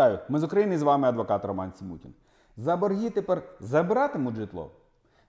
Вітаю! Ми з України з вами адвокат Роман Сімутін. За борги тепер забиратимуть житло.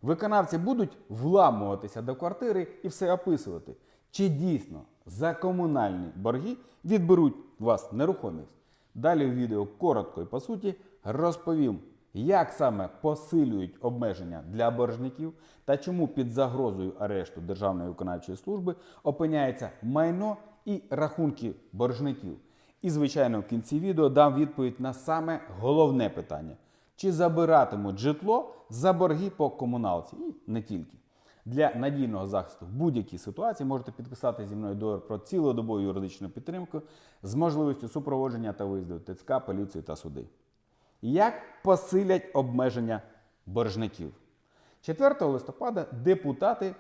Виконавці будуть вламуватися до квартири і все описувати. Чи дійсно за комунальні борги відберуть у вас нерухомість? Далі в відео коротко і по суті розповім, як саме посилюють обмеження для боржників та чому під загрозою арешту Державної виконавчої служби опиняється майно і рахунки боржників. І, звичайно, в кінці відео дам відповідь на саме головне питання: чи забиратимуть житло за борги по комуналці? І не тільки. Для надійного захисту в будь-якій ситуації можете підписати зі мною договір про цілодобову юридичну підтримку з можливістю супроводження та виїзду ТЦК, поліцію та суди. Як посилять обмеження боржників? 4 листопада депутати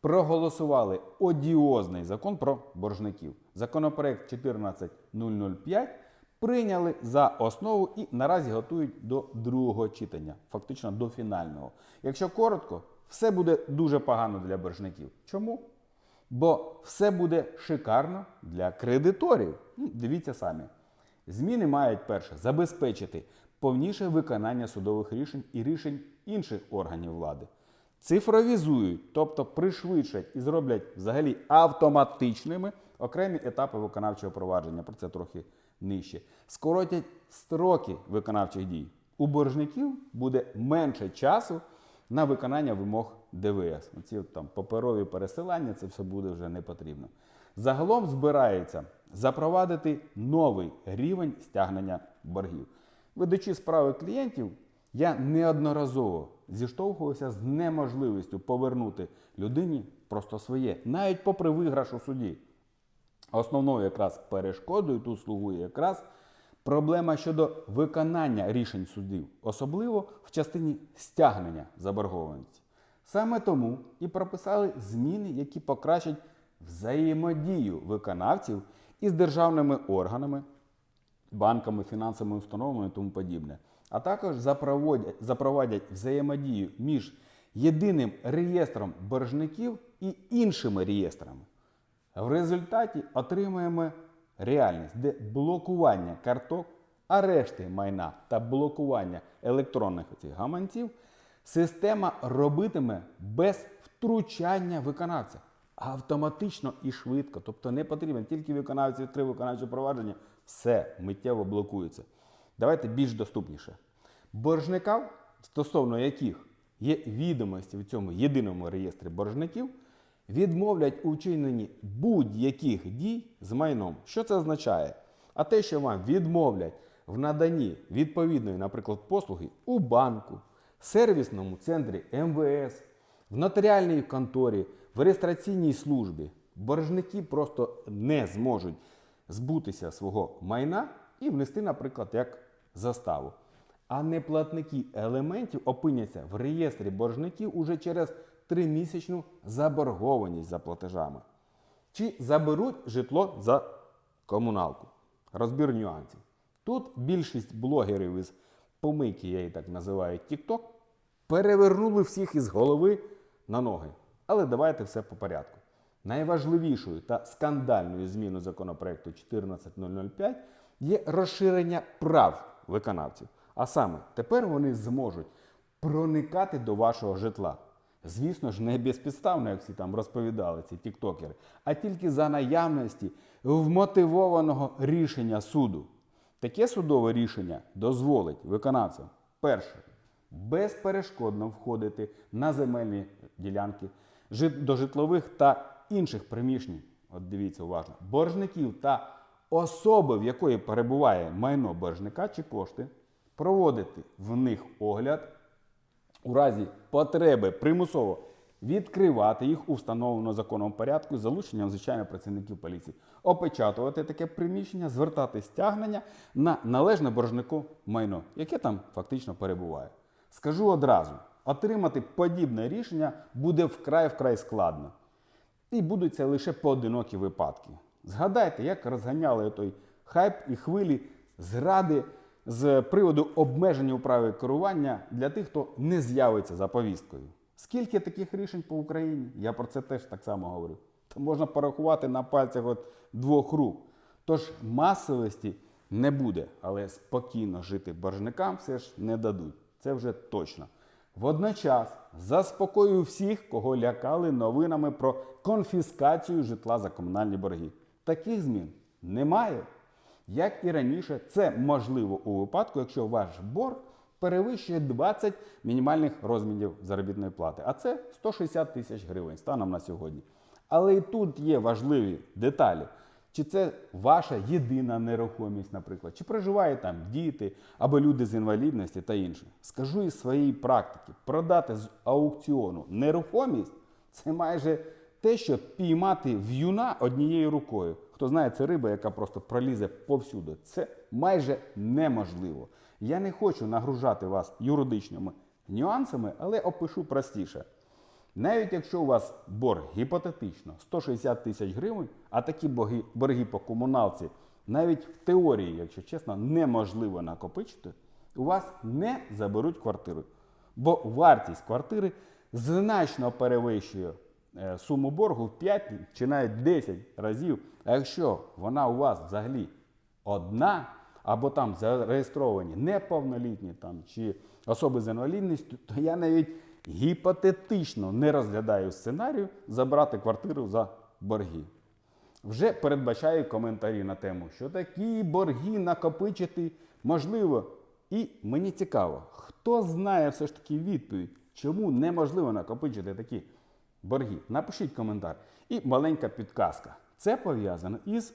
проголосували одіозний закон про боржників. Законопроект 14005 прийняли за основу і наразі готують до другого читання, фактично до фінального. Якщо коротко, все буде дуже погано для боржників. Чому? Бо все буде шикарно для кредиторів. Ну, Дивіться самі. Зміни мають перше забезпечити повніше виконання судових рішень і рішень інших органів влади. Цифровізують, тобто пришвидшать і зроблять взагалі автоматичними окремі етапи виконавчого провадження. Про це трохи нижче. Скоротять строки виконавчих дій. У боржників буде менше часу на виконання вимог ДВС. Ці там паперові пересилання, це все буде вже не потрібно. Загалом збирається запровадити новий рівень стягнення боргів. Ведучи справи клієнтів, я неодноразово зіштовхувався з неможливістю повернути людині просто своє, навіть попри виграш у суді. Основною якраз перешкодою тут слугує якраз проблема щодо виконання рішень судів, особливо в частині стягнення заборгованості. Саме тому і прописали зміни, які покращать взаємодію виконавців із державними органами, банками, фінансовими установами і тому подібне. А також запровадять, запровадять взаємодію між єдиним реєстром боржників і іншими реєстрами. В результаті отримаємо реальність, де блокування карток, арешти майна та блокування електронних оцих гаманців система робитиме без втручання виконавця. Автоматично і швидко. Тобто не потрібно тільки виконавець відкрив виконавче провадження, все миттєво блокується. Давайте більш доступніше. Боржникам, стосовно яких є відомості в цьому єдиному реєстрі боржників, відмовлять у вчиненні будь-яких дій з майном. Що це означає? А те, що вам відмовлять в наданні відповідної, наприклад, послуги у банку, сервісному центрі МВС, в нотаріальній конторі, в реєстраційній службі, боржники просто не зможуть збутися свого майна і внести, наприклад, як заставу. А неплатники елементів опиняться в реєстрі боржників уже через тримісячну заборгованість за платежами. Чи заберуть житло за комуналку? Розбір нюансів. Тут більшість блогерів із помийки, я її так називаю, TikTok, перевернули всіх із голови на ноги. Але давайте все по порядку. Найважливішою та скандальною зміною законопроекту 14005 є розширення прав виконавців. А саме, тепер вони зможуть проникати до вашого житла. Звісно ж, не безпідставно, як всі там розповідали ці тіктокери, а тільки за наявності вмотивованого рішення суду. Таке судове рішення дозволить виконавцям перше безперешкодно входити на земельні ділянки до житлових та інших приміщень. От дивіться уважно, боржників та особи, в якої перебуває майно боржника чи кошти, проводити в них огляд у разі потреби примусово відкривати їх у встановленому законом порядку з залученням звичайно працівників поліції, опечатувати таке приміщення, звертати стягнення на належне боржнику майно, яке там фактично перебуває. Скажу одразу: отримати подібне рішення буде вкрай вкрай складно. І будуть це лише поодинокі випадки. Згадайте, як розганяли той хайп і хвилі зради з приводу обмеження у праві керування для тих, хто не з'явиться за повісткою. Скільки таких рішень по Україні? Я про це теж так само говорю. То можна порахувати на пальцях от двох рук. Тож масовості не буде, але спокійно жити боржникам все ж не дадуть. Це вже точно. Водночас заспокоюю всіх, кого лякали новинами про конфіскацію житла за комунальні борги. Таких змін немає. Як і раніше, це можливо у випадку, якщо ваш борг перевищує 20 мінімальних розмірів заробітної плати, а це 160 тисяч гривень станом на сьогодні. Але і тут є важливі деталі. Чи це ваша єдина нерухомість, наприклад, чи проживають там діти або люди з інвалідності та інше. Скажу із своєї практики, продати з аукціону нерухомість це майже те, що піймати в'юна однією рукою. Хто знає, це риба, яка просто пролізе повсюди. Це майже неможливо. Я не хочу нагружати вас юридичними нюансами, але опишу простіше. Навіть якщо у вас борг гіпотетично 160 тисяч гривень, а такі борги, борги по комуналці навіть в теорії, якщо чесно, неможливо накопичити, у вас не заберуть квартиру. Бо вартість квартири значно перевищує суму боргу в 5 чи навіть 10 разів. А якщо вона у вас взагалі одна, або там зареєстровані неповнолітні там, чи особи з інвалідністю, то я навіть гіпотетично не розглядаю сценарію забрати квартиру за борги. Вже передбачаю коментарі на тему, що такі борги накопичити можливо. І мені цікаво, хто знає все ж таки відповідь, чому неможливо накопичити такі борги. Напишіть коментар. І маленька підказка. Це пов'язано із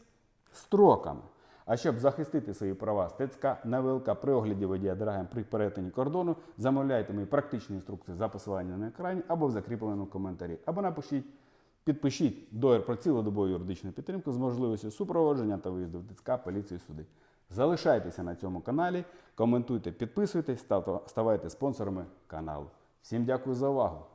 строками. А щоб захистити свої права, стецька на ВЛК при огляді водія дорогам при перетині кордону, замовляйте мої практичні інструкції за посиланням на екрані або в закріпленому коментарі. Або напишіть, підпишіть договір про цілодобову юридичну підтримку з можливістю супроводження та виїзду в ТЦК, поліцію, суди. Залишайтеся на цьому каналі, коментуйте, підписуйтесь, ставте- ставайте спонсорами каналу. Всім дякую за увагу!